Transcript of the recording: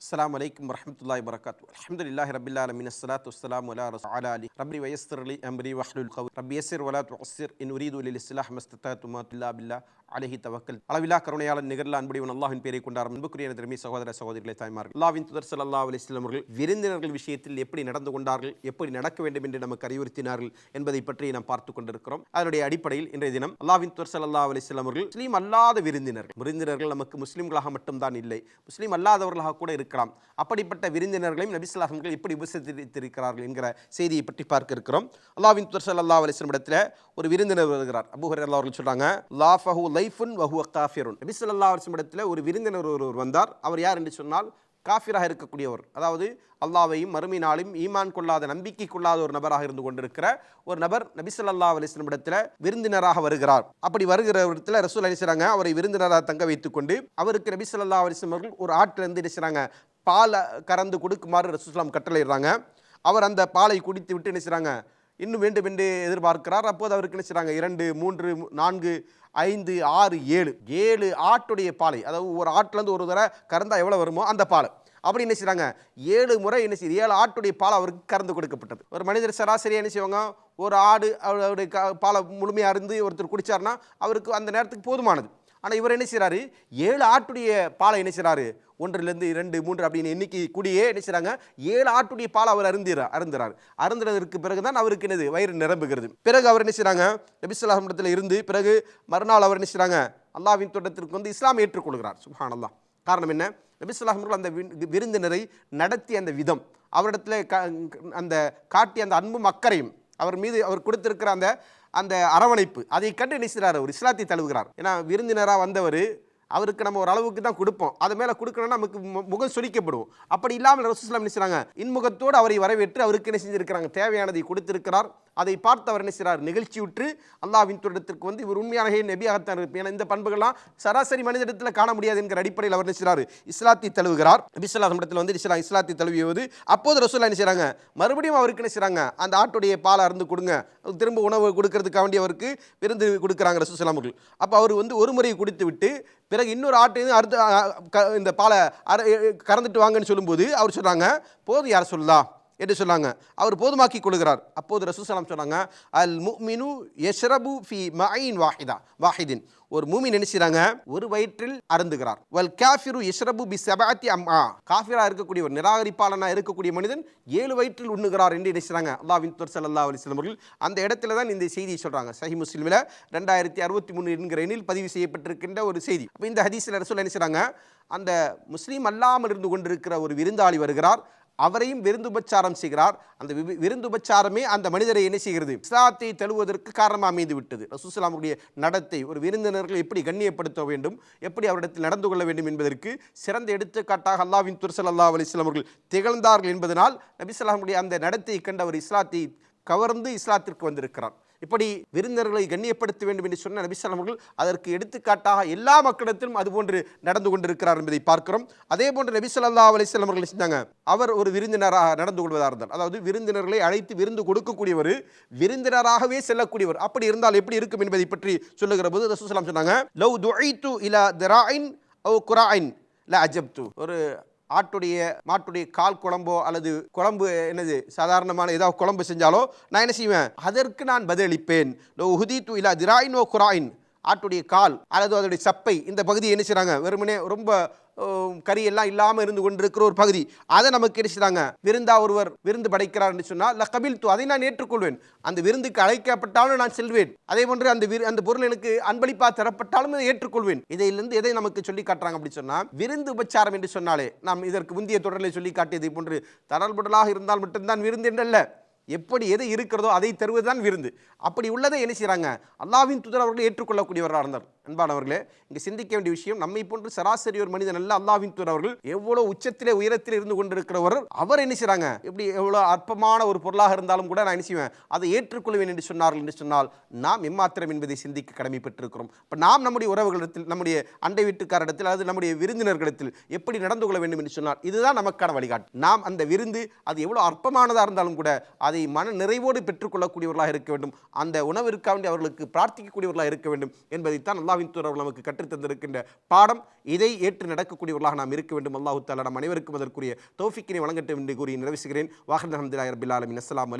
السلام عليكم ورحمة الله وبركاته الحمد لله رب العالمين الصلاة والسلام على رسول على علي ربي ويسر لي أمري واحلل قولي ربي يسر ولا تعسر إن أريد للإصلاح ما استطعت ما إلا بالله அலஹி தவக்கல் அளவில்லா கருணையாளன் நிகரில் அன்புடையவன் அல்லாஹின் பேரை கொண்டார் அன்புக்குரிய திரும்பி சகோதர சகோதரிகளை தாய்மார்கள் அல்லாவின் துதர் சல்லா அலிஸ்லாம் அவர்கள் விருந்தினர்கள் விஷயத்தில் எப்படி நடந்து கொண்டார்கள் எப்படி நடக்க வேண்டும் என்று நமக்கு அறிவுறுத்தினார்கள் என்பதை பற்றி நாம் பார்த்து கொண்டிருக்கிறோம் அதனுடைய அடிப்படையில் இன்றைய தினம் அல்லாவின் துதர் சல்லா அலிஸ்லாம் அவர்கள் முஸ்லீம் அல்லாத விருந்தினர்கள் விருந்தினர்கள் நமக்கு முஸ்லீம்களாக மட்டும்தான் இல்லை முஸ்லீம் அல்லாதவர்களாக கூட இருக்கலாம். அப்படிப்பட்ட விருந்தினர்களையும் நபிசுல்லாஹர்கள் எப்படி உபசரித்திருக்கிறார்கள் என்கிற செய்தியை பற்றி பார்க்க இருக்கிறோம். அல்லாவின் துர் சல்லா அலிஸ்லாம் இடத்துல ஒரு விருந்தினர் வருகிறார். அபுஹர் அல்லா அவர்கள் சொல்றாங்க லாஃபஹு லைஃபுன் வஹு காஃபியருன் நபி ஸல்லல்லாஹு இடத்துல ஒரு விருந்தினர் ஒருவர் வந்தார். அவர் யார் என்று சொன்னால் காஃபிராக இருக்கக்கூடியவர். அதாவது அல்லாவையும் மறுமை ஈமான் கொள்ளாத நம்பிக்கை கொள்ளாத ஒரு நபராக இருந்து கொண்டிருக்கிற ஒரு நபர் நபி ஸல்லல்லாஹு அலைஹி இடத்துல விருந்தினராக வருகிறார். அப்படி வருகிற இடத்துல ரசூல் அலிஸ்றாங்க அவரை விருந்தினராக தங்க வைத்துக்கொண்டு அவருக்கு நபி ஸல்லல்லாஹு அலைஹி அவர்கள் ஒரு ஆட்டிலிருந்து நினைச்சாங்க பாலை கறந்து கொடுக்குமாறு ரசூஸ்லாம் கட்டளையிடுறாங்க. அவர் அந்த பாலை குடித்து விட்டு நினைச்சாங்க இன்னும் வேண்டும் என்று எதிர்பார்க்கிறார். அப்போது அவருக்கு என்ன இரண்டு மூன்று நான்கு ஐந்து ஆறு ஏழு. ஏழு ஆட்டுடைய பாலை அதாவது ஒரு ஆட்டிலேருந்து ஒரு தடவை கறந்தால் எவ்வளோ வருமோ அந்த பாலை. அப்படி என்ன செய்கிறாங்க ஏழு முறை என்ன செய்யுது ஏழு ஆட்டுடைய பால் அவருக்கு கறந்து கொடுக்கப்பட்டது. ஒரு மனிதர் சராசரியாக என்ன செய்வாங்க? ஒரு ஆடு அவருடைய க பாலை முழுமையாக இருந்து ஒருத்தர் குடித்தார்னா அவருக்கு அந்த நேரத்துக்கு போதுமானது. ஆனால் இவர் என்ன செய்கிறாரு ஏழு ஆட்டுடைய பாலை என்ன செய்கிறாரு ஒன்றிலிருந்து இரண்டு மூன்று அப்படின்னு எண்ணிக்கை கூடியே என்ன செய்கிறாங்க ஏழு ஆட்டுடைய பால் அவர் அருந்திரா அருந்துறார். அருந்துறதற்கு பிறகு தான் அவருக்கு என்னது? வயிறு நிரம்புகிறது. பிறகு அவர் என்ன செய்கிறாங்க நபிசுல்லாஹம் இருந்து பிறகு மறுநாள் அவர் என்ன செய்கிறாங்க அல்லாவின் தோட்டத்திற்கு வந்து இஸ்லாம் ஏற்றுக்கொள்கிறார். சுஹான் அல்லா காரணம் என்ன? நபிசுல்லாஹர்கள் அந்த விருந்தினரை நடத்திய அந்த விதம் அவரிடத்துல க அந்த காட்டிய அந்த அன்பும் அக்கறையும் அவர் மீது அவர் கொடுத்திருக்கிற அந்த அந்த அரவணைப்பு. அதை கண்டு நினைச்சார் ஒரு இஸ்லாத்தை தழுவுகிறார். ஏன்னா விருந்தினராக வந்தவர் அவருக்கு நம்ம ஒரு அளவுக்கு தான் கொடுப்போம். அது மேலே கொடுக்கணும்னா நமக்கு மு- முகம் சொலிக்கப்படும் அப்படி இல்லாமல் ரசூஸ்லாம் நினைச்சாங்க இன்முகத்தோடு அவரை வரவேற்று அவருக்கு என்ன செஞ்சிருக்கிறாங்க? தேவையானதை கொடுத்திருக்கிறார். அதை பார்த்து அவர் என்ன செய்கிறார் நிகழ்ச்சியுற்று அல்லாவின் தோட்டத்திற்கு வந்து இவர் உண்மையாக நபியாகத்தான் இருப்பார் ஏன்னா இந்த பண்புகள்லாம் சராசரி மனிதத்தில் காண முடியாது என்கிற அடிப்படையில் அவர் என்ன செய்கிறார் இஸ்லாத்தி தழுவுகிறார். நபிசுல்லாஹ் இடத்துல வந்து இஸ்லா இஸ்லாத்தி தழுவியது அப்போது ரசூல்லா என்ன செய்கிறாங்க மறுபடியும் அவருக்கு என்ன செய்கிறாங்க அந்த ஆட்டுடைய பாலை அருந்து கொடுங்க. திரும்ப உணவு கொடுக்கறதுக்காக வேண்டிய அவருக்கு விருந்து கொடுக்குறாங்க ரசூசலாமர்கள் அப்போ அவர் வந்து ஒரு முறை குடித்து விட்டு பிறகு இன்னொரு ஆட்டையும் அறுத்து இந்த பாலை அற கறந்துட்டு வாங்கன்னு சொல்லும்போது அவர் சொல்கிறாங்க போதும் யார் சொல்லலாம் என்று சொன்னாங்க. அவர் போதுமாக்கி கொள்கிறார். அப்போது ரசூசலாம் சொன்னாங்க அல் முமினு யஷ்ரபு ஃபி மயின் வாஹிதா வாஹிதின். ஒரு மூமி நினைச்சிறாங்க ஒரு வயிற்றில் அருந்துகிறார். வல் காஃபிரு யஷ்ரபு பி சபாத்தி அம்மா. காஃபிரா இருக்கக்கூடிய ஒரு நிராகரிப்பாளனாக இருக்கக்கூடிய மனிதன் ஏழு வயிற்றில் உண்ணுகிறார் என்று நினைச்சாங்க அல்லாவின் துர்சல் சல்லா அலிஸ்லாம் அவர்கள் அந்த இடத்துல தான் இந்த செய்தியை சொல்கிறாங்க சஹி முஸ்லிமில் ரெண்டாயிரத்தி அறுபத்தி மூணு என்கிற எண்ணில் பதிவு செய்யப்பட்டிருக்கின்ற ஒரு செய்தி. இந்த ஹதீஸில் ரசூல் நினைச்சாங்க அந்த முஸ்லீம் அல்லாமல் இருந்து கொண்டிருக்கிற ஒரு விருந்தாளி வருகிறார். அவரையும் விருந்துபச்சாரம் செய்கிறார். அந்த வி- விருந்துபச்சாரமே அந்த மனிதரை என்ன செய்கிறது? இஸ்லாத்தை தழுவதற்கு காரணமாக அமைந்து விட்டது. ரசூசலாமுடைய நடத்தை ஒரு விருந்தினர்கள் எப்படி கண்ணியப்படுத்த வேண்டும்? எப்படி அவரிடத்தில் நடந்து கொள்ள வேண்டும் என்பதற்கு சிறந்த எடுத்துக்காட்டாக அல்லாவின் துர்சல் அல்லா அலிஸ்லாம் அவர்கள் திகழ்ந்தார்கள் என்பதனால் நபிசல்லாமுடைய அந்த நடத்தையை கண்டு அவர் இஸ்லாத்தை கவர்ந்து இஸ்லாத்திற்கு வந்திருக்கிறார். இப்படி விருந்தினர்களை கண்ணியப்படுத்த வேண்டும் என்று சொன்ன நபிசல்லாம் அவர்கள் அதற்கு எடுத்துக்காட்டாக எல்லா மக்களிடத்திலும் அதுபோன்று நடந்து கொண்டிருக்கிறார் என்பதை பார்க்கிறோம். அதே போன்று நபி ஸல்லல்லாஹு அலைஹி அவர்கள் செஞ்சாங்க? அவர் ஒரு விருந்தினராக நடந்து கொள்வதாக இருந்தால் அதாவது விருந்தினர்களை அழைத்து விருந்து கொடுக்கக்கூடியவர் விருந்தினராகவே செல்லக்கூடியவர். அப்படி இருந்தால் எப்படி இருக்கும் என்பதை பற்றி சொல்லுகிற போது ரசூசலாம் சொன்னாங்க லவ் துஐத்து இலா திராயின் ஓ குராயின் ல அஜப்து. ஒரு ஆட்டுடைய மாட்டுடைய கால் குழம்போ அல்லது குழம்பு என்னது சாதாரணமான ஏதாவது குழம்பு செஞ்சாலோ நான் என்ன செய்வேன்? அதற்கு நான் பதிலளிப்பேன். லோ உஹுதி து இலா திராயின் ஓ குராயின். ஆட்டுடைய கால் அல்லது அதோடைய சப்பை இந்த பகுதியை என்ன செய்கிறாங்க வெறுமனே ரொம்ப கரியெல்லாம் கறி எல்லாம் இல்லாமல் இருந்து கொண்டிருக்கிற ஒரு பகுதி. அதை நமக்கு என்ன விருந்தா ஒருவர் விருந்து படைக்கிறார் என்று சொன்னால் ல கபில் தூ அதை நான் ஏற்றுக்கொள்வேன். அந்த விருந்துக்கு அழைக்கப்பட்டாலும் நான் செல்வேன். அதே போன்று அந்த விரு அந்த பொருள் எனக்கு அன்பளிப்பா தரப்பட்டாலும் அதை ஏற்றுக்கொள்வேன். இதிலிருந்து எதை நமக்கு சொல்லி காட்டுறாங்க? அப்படி சொன்னால் விருந்து உபச்சாரம் என்று சொன்னாலே நாம் இதற்கு முந்தைய தொடரில் சொல்லி காட்டியதை போன்று தடல்புடலாக இருந்தால் மட்டும்தான் விருந்து என்றல்ல. எப்படி எது இருக்கிறதோ அதை தருவதுதான் விருந்து. அப்படி உள்ளதை என்ன செய்கிறாங்க அல்லாவின் தூதர் அவர்களை ஏற்றுக்கொள்ளக்கூடியவராக இருந்தார். அன்பானவர்களே இங்கே சிந்திக்க வேண்டிய விஷயம் நம்மை போன்று சராசரி ஒரு மனிதன் அல்ல அல்லாவின் தூதர் அவர்கள் எவ்வளோ உச்சத்திலே உயரத்தில் இருந்து கொண்டிருக்கிறவர் அவர் என்ன செய்கிறாங்க எப்படி எவ்வளோ அற்பமான ஒரு பொருளாக இருந்தாலும் கூட நான் என்ன செய்வேன்? அதை ஏற்றுக்கொள்வேன் என்று சொன்னார்கள் என்று சொன்னால் நாம் எம்மாத்திரம் என்பதை சிந்திக்க கடமைப்பட்டிருக்கிறோம். இப்போ நாம் நம்முடைய உறவுகளிடத்தில் நம்முடைய அண்டை வீட்டுக்காரிடத்தில் அல்லது நம்முடைய விருந்தினர்களிடத்தில் எப்படி நடந்து கொள்ள வேண்டும் என்று சொன்னால் இதுதான் நமக்கான வழிகாட்டு. நாம் அந்த விருந்து அது எவ்வளோ அற்பமானதாக இருந்தாலும் கூட அதை அதை மன நிறைவோடு பெற்றுக்கொள்ளக்கூடியவர்களாக இருக்க வேண்டும். அந்த உணவிற்காக வேண்டி அவர்களுக்கு பிரார்த்திக்கக்கூடியவர்களாக இருக்க வேண்டும் என்பதைத்தான் அல்லாஹ்வின் தூதர் அவர்கள் நமக்கு கற்றுத்தந்திருக்கின்ற பாடம். இதை ஏற்று நடக்கக்கூடியவர்களாக நாம் இருக்க வேண்டும். அல்லாஹு தாலா நம் அனைவருக்கும் அதற்குரிய தோஃபிக்கினை வழங்கட்டும் என்று கூறி நிறைவு செய்கிறேன். வாஹர் அஹமதுல்லாஹி ரபில் ஆலமின். அஸ்ஸலாமு